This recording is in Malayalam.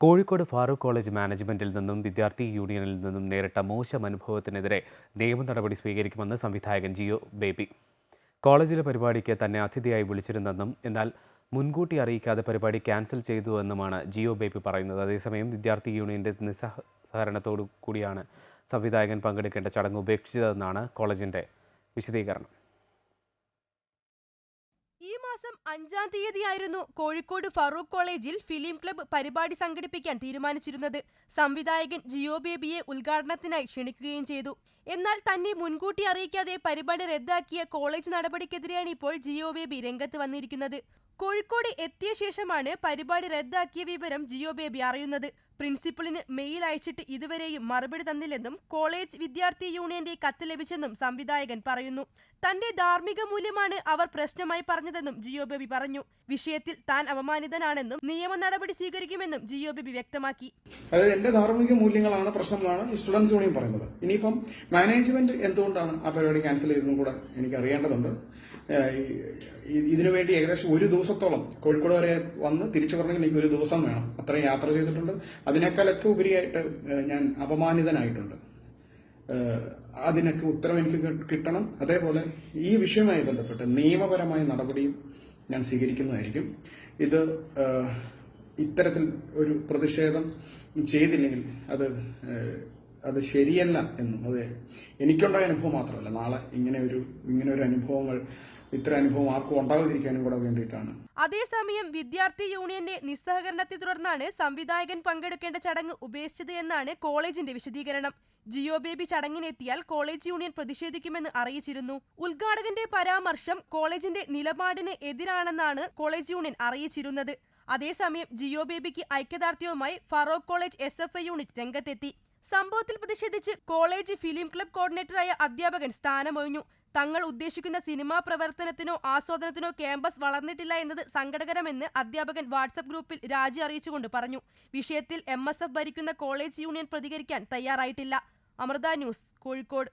കോഴിക്കോട് ഫാറൂഖ് കോളേജ് മാനേജ്മെന്റിൽ നിന്നും വിദ്യാർത്ഥി യൂണിയനിൽ നിന്നും നേരിട്ട മോശം അനുഭവത്തിനെതിരെ നിയമ നടപടി സ്വീകരിക്കുമെന്ന് സംവിധായകൻ ജിയോ ബേബി. കോളേജിലെ പരിപാടിക്ക് തന്നെ അതിഥിയായി വിളിച്ചിരുന്നെന്നും എന്നാൽ മുൻകൂട്ടി അറിയിക്കാതെ പരിപാടി ക്യാൻസൽ ചെയ്തുവെന്നുമാണ് ജിയോ ബേബി പറയുന്നത്. അതേസമയം വിദ്യാർത്ഥി യൂണിയന്റെ നിസ്സഹകരണത്തോടു കൂടിയാണ് സംവിധായകൻ പങ്കെടുക്കേണ്ട ചടങ്ങ് ഉപേക്ഷിച്ചതെന്നാണ് കോളേജിന്റെ വിശദീകരണം. മാസം അഞ്ചാം തീയതിയായിരുന്നു കോഴിക്കോട് ഫറൂഖ് കോളേജിൽ ഫിലിം ക്ലബ്ബ് പരിപാടി സംഘടിപ്പിക്കാൻ തീരുമാനിച്ചിരുന്നത്. സംവിധായകൻ ജിയോ ബേബിയെ ഉദ്ഘാടനത്തിനായി ക്ഷണിക്കുകയും ചെയ്തു. എന്നാൽ തന്നെ മുൻകൂട്ടി അറിയിക്കാതെ പരിപാടി റദ്ദാക്കിയ കോളേജ് നടപടിക്കെതിരെയാണ് ഇപ്പോൾ ജിയോ ബേബി രംഗത്ത് വന്നിരിക്കുന്നത്. കോഴിക്കോട് എത്തിയ ശേഷമാണ് പരിപാടി റദ്ദാക്കിയ വിവരം ജിയോ ബേബി അറിയുന്നത്. പ്രിൻസിപ്പലിന് മെയിൽ അയച്ചിട്ട് ഇതുവരെയും മറുപടി തന്നില്ലെന്നും കോളേജ് വിദ്യാർത്ഥി യൂണിയന്റെ കത്ത് ലഭിച്ചെന്നും സംവിധായകൻ പറയുന്നു. തന്റെ ധാർമ്മിക മൂല്യമാണ് അവർ പ്രശ്നമായി പറഞ്ഞതെന്നും ജിയോ ബേബി പറഞ്ഞു. വിഷയത്തിൽ താൻ അപമാനിതനാണെന്നും നിയമ നടപടി സ്വീകരിക്കുമെന്നും ജിയോ ബേബി വ്യക്തമാക്കി. അതായത് എന്റെ ധാർമ്മിക മൂല്യങ്ങളാണ് പ്രശ്നമെന്നാണ് ഈ സ്റ്റുഡൻസ് യൂണിയൻ പറയുന്നത്. ഇനിയിപ്പം മാനേജ്മെന്റ് എന്തുകൊണ്ടാണ് ആ പരിപാടി ക്യാൻസൽ ചെയ്തതെന്നും കൂടെ എനിക്ക് അറിയേണ്ടതുണ്ട്. ഇതിനുവേണ്ടി ഇതിനു വേണ്ടി ഏകദേശം ഒരു ദിവസത്തോളം കോഴിക്കോട് വരെ വന്ന് തിരിച്ചു പറഞ്ഞെങ്കിൽ എനിക്ക് ഒരു ദിവസം വേണം. അത്രയും യാത്ര ചെയ്തിട്ടുണ്ട്. അതിനേക്കാളൊക്കെ ഉപരിയായിട്ട് ഞാൻ അപമാനിതനായിട്ടുണ്ട്. അതിനൊക്കെ ഉത്തരം എനിക്ക് കിട്ടണം. അതേപോലെ ഈ വിഷയവുമായി ബന്ധപ്പെട്ട് നിയമപരമായ നടപടിയും ഞാൻ സ്വീകരിക്കുന്നതായിരിക്കും. ഇത് ഇത്തരത്തിൽ ഒരു പ്രതിഷേധം ചെയ്തില്ലെങ്കിൽ അത് അത് ശരിയല്ല എന്നും. അത്. എനിക്കുണ്ടായ അനുഭവം മാത്രമല്ല. നാളെ ഇങ്ങനെ ഒരു ഇങ്ങനെ ഒരു അനുഭവങ്ങൾ ഇത്ര അനുഭവം ആർക്കും ഉണ്ടാകാതിരിക്കാനും കൂടെ വേണ്ടിയിട്ടാണ്. അതേസമയം വിദ്യാർത്ഥി യൂണിയന്റെ നിസ്സഹകരണത്തെ തുടർന്നാണ് സംവിധായകൻ പങ്കെടുക്കേണ്ട ചടങ്ങ് ഉപേക്ഷിച്ചത് എന്നാണ് കോളേജിന്റെ വിശദീകരണം. ജിയോ ബേബി ചടങ്ങിനെത്തിയാൽ കോളേജ് യൂണിയൻ പ്രതിഷേധിക്കുമെന്ന് അറിയിച്ചിരുന്നു. ഉദ്ഘാടകന്റെ പരാമർശം കോളേജിന്റെ നിലപാടിന് എതിരാണെന്നാണ് കോളേജ് യൂണിയൻ അറിയിച്ചിരുന്നത്. അതേസമയം ജിയോ ബേബിക്ക് ഐക്യദാർഢ്യവുമായി ഫറോക്ക് കോളേജ് എസ് യൂണിറ്റ് രംഗത്തെത്തി. സംഭവത്തിൽ പ്രതിഷേധിച്ച് കോളേജ് ഫിലിം ക്ലബ് കോർഡിനേറ്ററായ അധ്യാപകൻ സ്ഥാനമൊഴിഞ്ഞു. തങ്ങൾ ഉദ്ദേശിക്കുന്ന സിനിമാ പ്രവർത്തനത്തിനോ ആസ്വാദനത്തിനോ ക്യാമ്പസ് വളർന്നിട്ടില്ല എന്നത് സങ്കടകരമെന്ന് അധ്യാപകൻ വാട്സപ്പ് ഗ്രൂപ്പിൽ രാജി അറിയിച്ചുകൊണ്ട് പറഞ്ഞു. വിഷയത്തിൽ എം എസ് എഫ് ഭരിക്കുന്ന കോളേജ് യൂണിയൻ പ്രതികരിക്കാൻ തയ്യാറായിട്ടില്ല. അമൃത ന്യൂസ് കോഴിക്കോട്.